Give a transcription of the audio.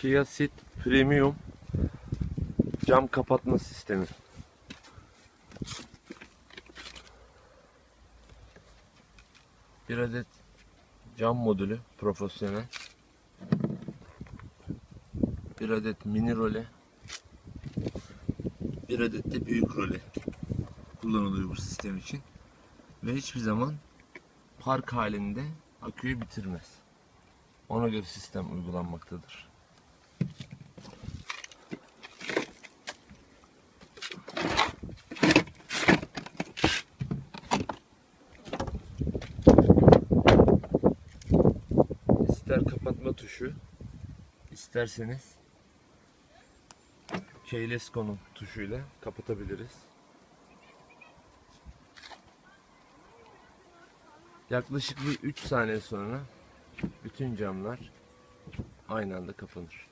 Kia Ceed Premium cam kapatma sistemi. Bir adet cam modülü profesyonel. Bir adet mini role. Bir adet de büyük role kullanılıyor bu sistem için. Ve hiçbir zaman park halinde aküyü bitirmez. Ona göre sistem uygulanmaktadır. İster kapatma tuşu, isterseniz keyless konum tuşuyla kapatabiliriz. Yaklaşık bir 3 saniye sonra bütün camlar aynı anda kapanır.